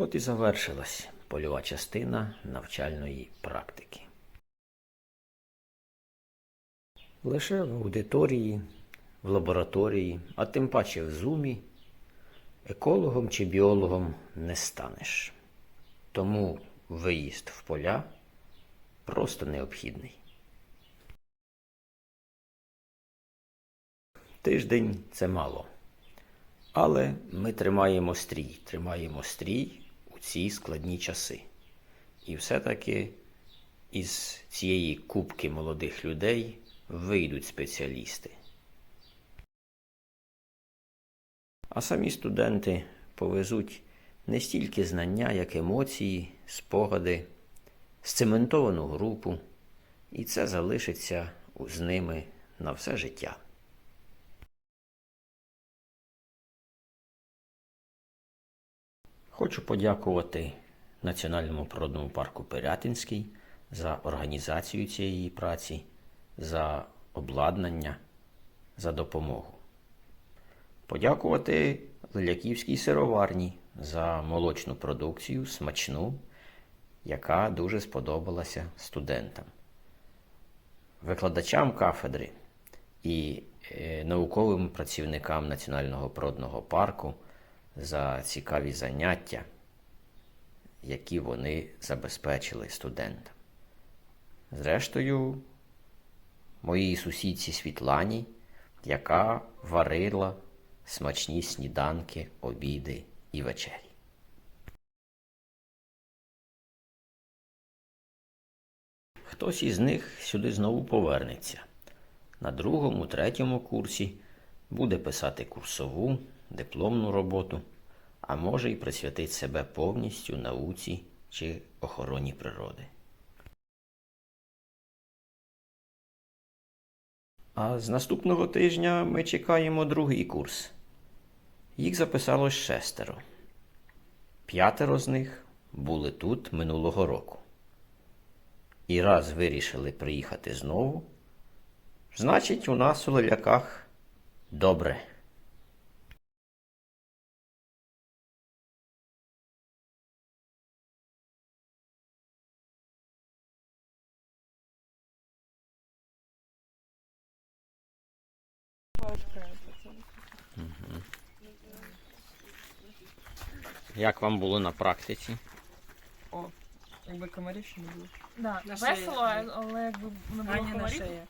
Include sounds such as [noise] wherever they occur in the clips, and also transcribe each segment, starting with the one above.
От і завершилась польова частина навчальної практики. Лише в аудиторії, в лабораторії, а тим паче в зумі, екологом чи біологом не станеш. Тому виїзд в поля просто необхідний. Тиждень це мало. Але ми тримаємо стрій, тримаємо стрій у ці складні часи. І все-таки із цієї кубки молодих людей вийдуть спеціалісти. А самі студенти повезуть не стільки знання, як емоції, спогади, сцементовану групу, і це залишиться з ними на все життя. Хочу подякувати Національному природному парку Пирятинський за організацію цієї праці, за обладнання, за допомогу. Подякувати Лиляківській сироварні за молочну продукцію, смачну, яка дуже сподобалася студентам, викладачам кафедри і е, науковим працівникам Національного природного парку за цікаві заняття, які вони забезпечили студентам. Зрештою, моїй сусідці Світлані, яка варила смачні сніданки, обіди і вечері. Хтось із них сюди знову повернеться. На другому, третьому курсі буде писати курсову, дипломну роботу, а може й присвятить себе повністю науці чи охороні природи. А з наступного тижня ми чекаємо другий курс. Їх записалось шестеро. П'ятеро з них були тут минулого року. І раз вирішили приїхати знову, значить, у нас у леляках добре. Як вам було на практиці? О, якби комарів ще не було. Да, На весело, шиї. але якби не було Аня на комарів. шиї.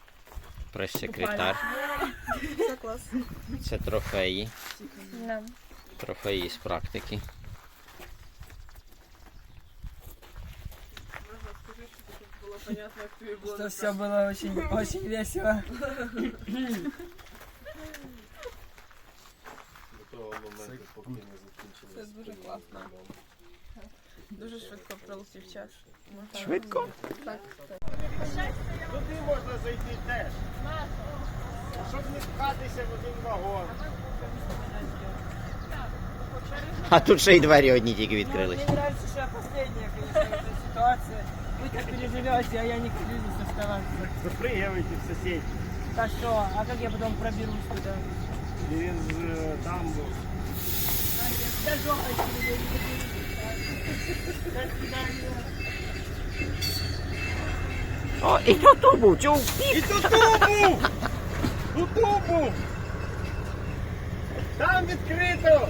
Прес-секретар. Це клас. Це трофеї. Да. Трофеї з практики. Что все было очень, очень весело. [laughs] Це дуже класно. Дуже швидко пролетів час. Швидко? Туди можна зайти теж. Щоб не пхатися в один вагон. А тут ще й двері одні тільки відкрились. Мне нравится, что я последняя, конечно, в этой ситуации. Вы как переживете, а я не хочу здесь оставаться. Запригивайте в сусідів. Да что, а как я потом проберусь туда? І він з е, там був. О, і тут був, чув. І тут був! Тут був! Там відкрито!